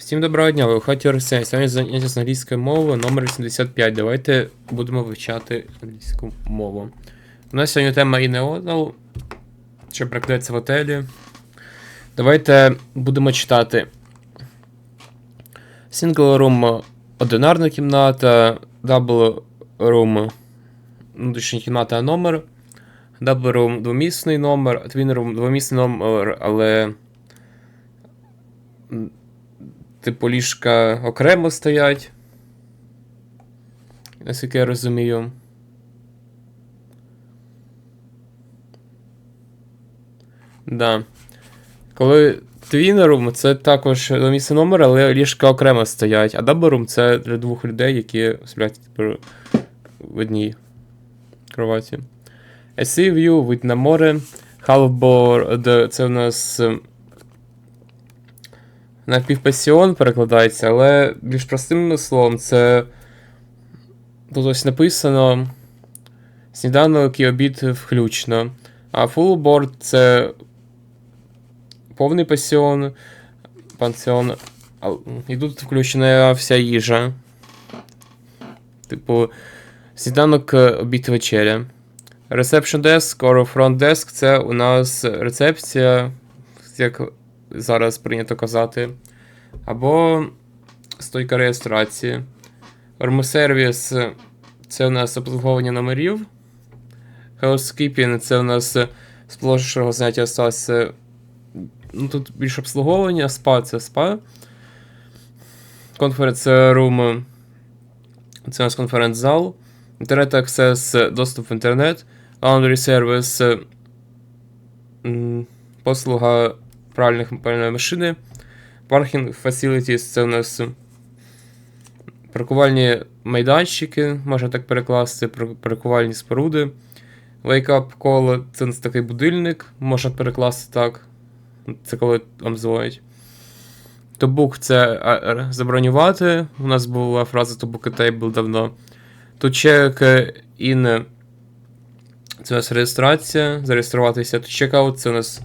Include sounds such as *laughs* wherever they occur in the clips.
Всім доброго дня, ви у хаті Арсен. Сьогодні заняття з англійської мови номер 85. Давайте будемо вивчати англійську мову. У нас сьогодні тема і інеодал, що прикладається в отелі. Давайте будемо читати. Single room одинарна кімната, double room внутрішня кімната номер, double room двомісний номер, twin room двомісний номер, але типу ліжка окремо стоять. Наскільки я розумію. Да. Коли твінерум, це також місце номер, але ліжка окремо стоять. А даберум це для двох людей, які сплять в одній кроваті. A sea view, вид на море. Halfboard, це у нас е, напівпасіон перекладається, але більш простим словом це тут ось написано сніданок і обід включно. А full це повний пасіон, пансіон. І тут включена вся їжа. Типу, сніданок, обід вечеря. Reception desk or front desk це у нас рецепція, як зараз прийнято казати. Або стойка реєстрації. Service це у нас обслуговування номерів. Housekeeping це у нас з прошлого заняття сталося. Ну, тут більше обслуговування, спа це спа. Conference room це у нас конференц-зал. Internet Access доступ в інтернет. Laundry Service послуга пральних пральної машини. Parking Facilities це у нас паркувальні майданчики, можна так перекласти, паркувальні споруди. Wake Up Call це у нас такий будильник, можна перекласти так. Це коли вам дзвонять. Book це забронювати. У нас була фраза table давно. To check in це у нас реєстрація, зареєструватися. To check out це у нас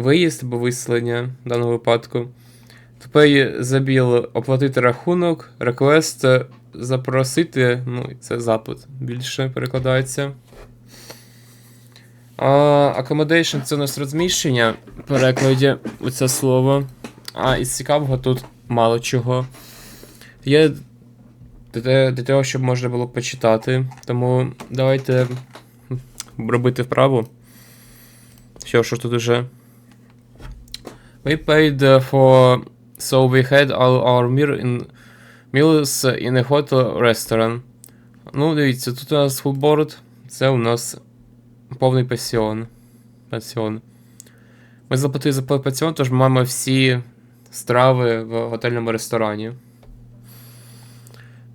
виїзд або виселення в даному випадку. Pay the оплатити рахунок, request запросити, ну, це запит більше перекладається. А, accommodation це у нас розміщення в перекладі у це слово. А із цікавого тут мало чого. Є для, того, щоб можна було почитати. Тому давайте робити вправу. Що ж тут уже. We paid uh, for. So we had all our meal in, meals in a hotel restaurant. Ну, дивіться, тут у нас фулборд. Це у нас повний пансіон. Пансіон. Ми заплатили за пансіон, тож ми маємо всі страви в готельному ресторані.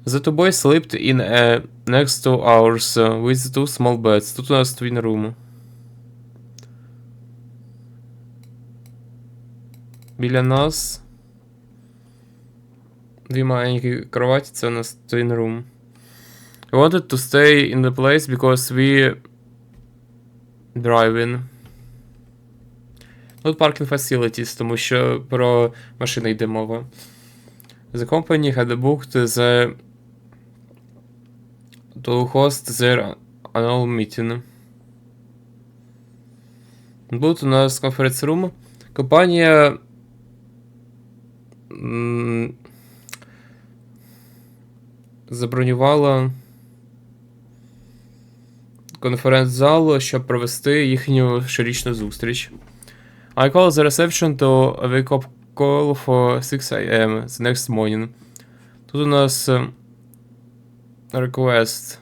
The two boys slept in a next two hours with two small beds. Тут у нас twin room. Біля нас. Дві маленькі кроваті, це у нас twin room. We wanted to stay in the place because we driving. Тут parking facilities, тому що про машини йде мова. The company had booked the to host their annual meeting. Тут у нас конференц-рум. Компанія. Забронювала конференц-зал, щоб провести їхню щорічну зустріч. I called the reception to wake up call for 6 a.m. the next morning. Тут у нас е, request.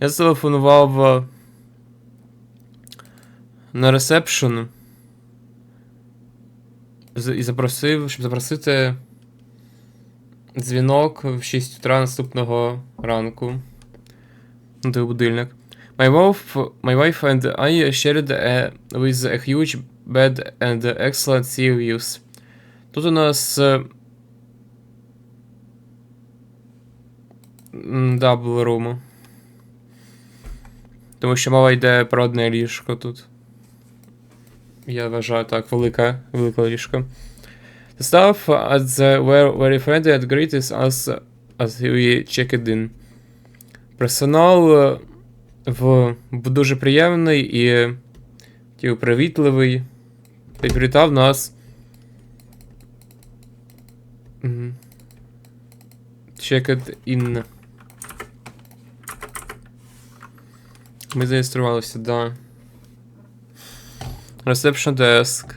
Я зателефонував е, на ресепшн і запросив, щоб запросити дзвінок в 6 утра наступного ранку. Ну, той будильник. My wife, my wife and I shared a, with a huge bed and excellent sea views. Тут у нас дабл рум. Тому що мова йде про одне ліжко тут. Я вважаю так, велике, велике ліжко. The staff at the were very friendly and greeted us as we checked in. Персонал е, в, був дуже приємний і такий привітливий. І привітав нас. Checked in. Ми зареєструвалися, да. Reception desk.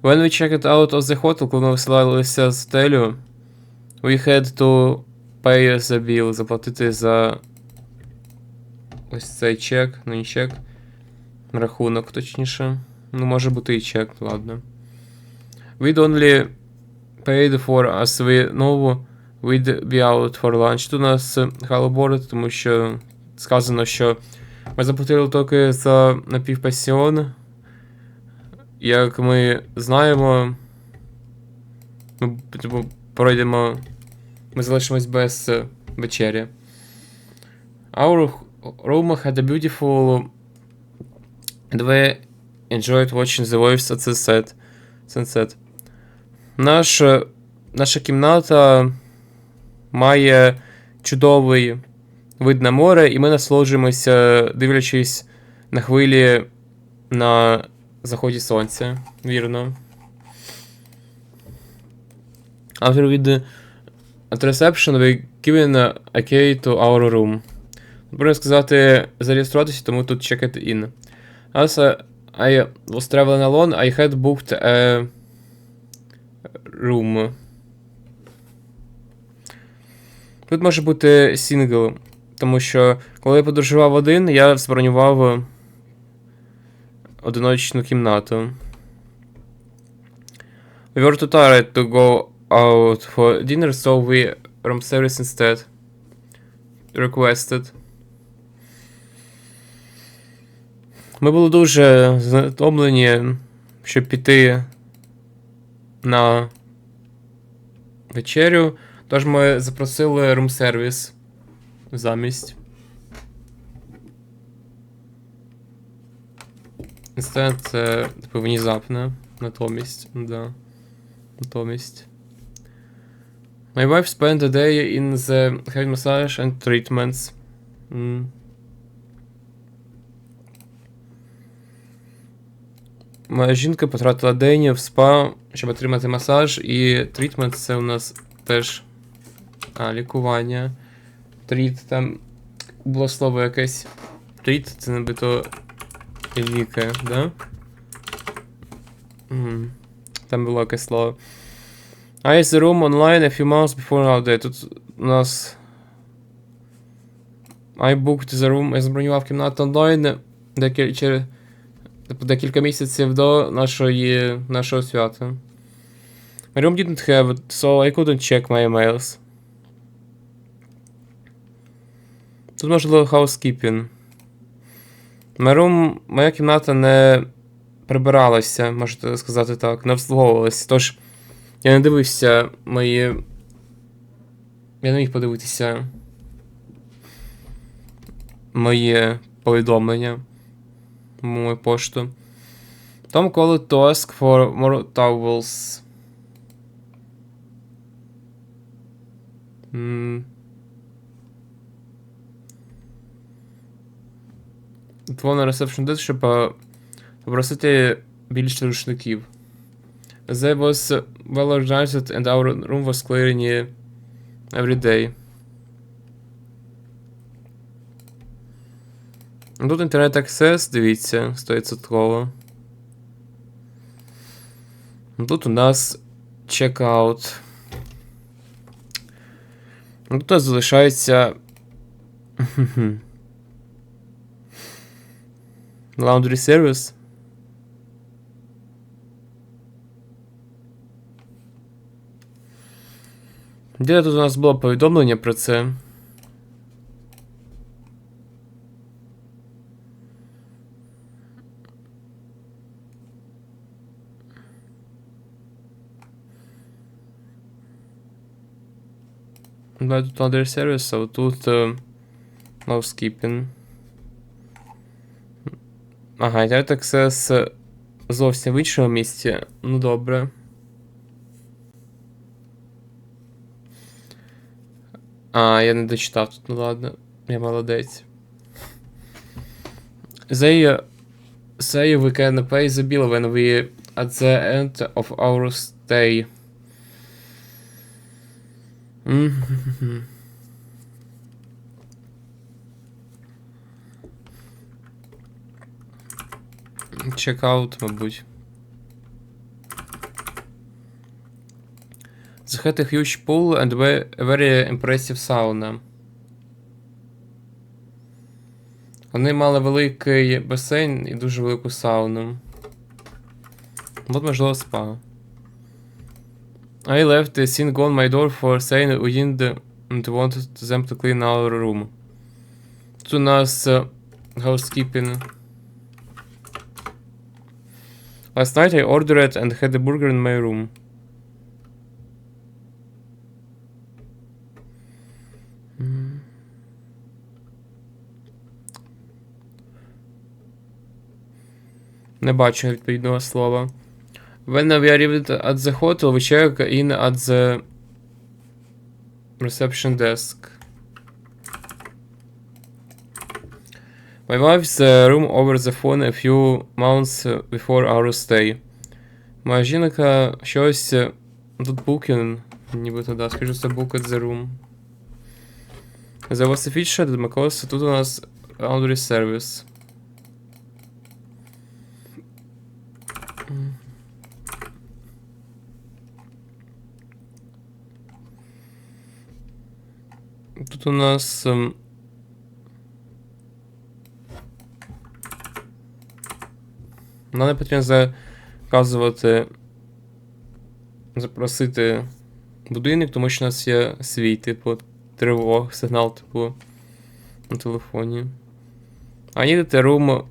When we checked out of the hotel, коли ми виселилися з готелю, we had to pay the bill, заплатити за ось цей чек, ну не чек. Рахунок, точніше. Ну, може бути і чек, ладно. We'd only paid for as we know we'd be out for lunch. Тут у нас халоборд, тому що сказано, що ми заплатили тільки за напівпасіон. Як ми знаємо, ми типу, пройдемо. Ми залишимось без е, вечері. Our room had a beautiful and we enjoyed watching the waves at sunset. sunset. Наш, е, наша кімната має чудовий вид на море, і ми насолоджуємося, дивлячись на хвилі на заході сонця. Вірно. After we did at reception, we given a key to our room. Можна сказати, зареєструватися, тому тут check it in. Uh, I was traveling alone, I had booked a room. Тут може бути сингл, тому що коли я подорожував один, я забронював одиночну кімнату. We were too tired to go out for dinner, so we room service instead. Requested. Ми були дуже затомлені, щоб піти на вечерю. Тож ми запросили рум-сервіс замість. Instead, це типу внезапно. Натомість, да. Натомість. My wife spent a day in the head massage and treatments. Mm. Моя жінка потратила день в спа, щоб отримати масаж, і трітмент це у нас теж а, лікування. Тріт, там було слово якесь. Тріт це набито ліки, да? Мгм. Там було якесь слово. I is the room online a few months before now day. Тут у нас. I booked the room, я забронював кімнату онлайн декіль... через Тобто декілька місяців до нашої, нашого свята. My room didn't have it, so I couldn't check my emails. Тут можливо housekeeping. Room, моя кімната не прибиралася, можете сказати так, не обслуговувалася. Тож я не дивився мої. Я не міг подивитися мої повідомлення мою пошту. Tom called to ask for more towels. М. Телефон на ресепшн деск, щоб е, попросити більше рушників. They was well organized and our room was clearing every day. Тут інтернет аксес, дивіться, 100%. Ну, Тут у нас чекаут. Тут у нас залишається. Laundry service. Де тут у нас було повідомлення про це? Service, а тут е, Housekeeping. Ага, Ятаксе з зовсім в іншому. Ну добре. А, я не дочитав тут, ну ладно, я молодець. They say we can pay the bill when we at the end of our stay. Mm-hmm. Чекаут, мабуть. They had a huge pool and ve- very impressive sauna. Вони мали великий басейн і дуже велику сауну. От, можливо, спа. I left the thing on my door for saying we didn't want them to clean our room. Тут у нас е, housekeeping. Last night I ordered and had a burger in my room. М. Не бачу відповідного слова. When we arrived at the hotel, we checked in at the reception desk. My wife's uh, room over the phone a few months uh, before our stay. Моя жінка щось е, тут booking, нібито да, скажу, це booked the room. The was a feature because тут у нас laundry service. Тут у нас. Нам потрібно заказувати. Запросити будинок, тому що у нас є свій, типу, тривог, сигнал, типу, на телефоні. А їдете room.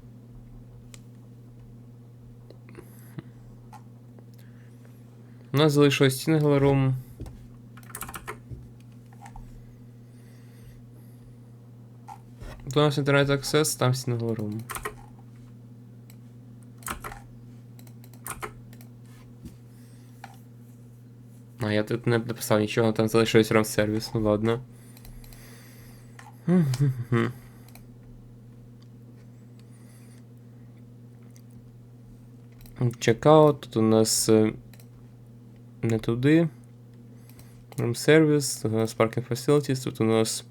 У нас залишилось single room. Тут у нас інтернет аксес, там single room. А, я тут не написав нічого, там залишилось рам сервіс, ну ладно. *laughs* Чекаут, тут у нас е, не туди. Room service, тут у нас parking facilities, тут у нас.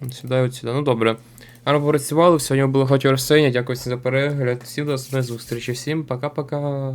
От Сюди, от сюди. Ну добре. Гарно працювали, сьогодні було багато розсеяння. Дякую за перегляд. Всім до зустрічі. Всім пока-пока.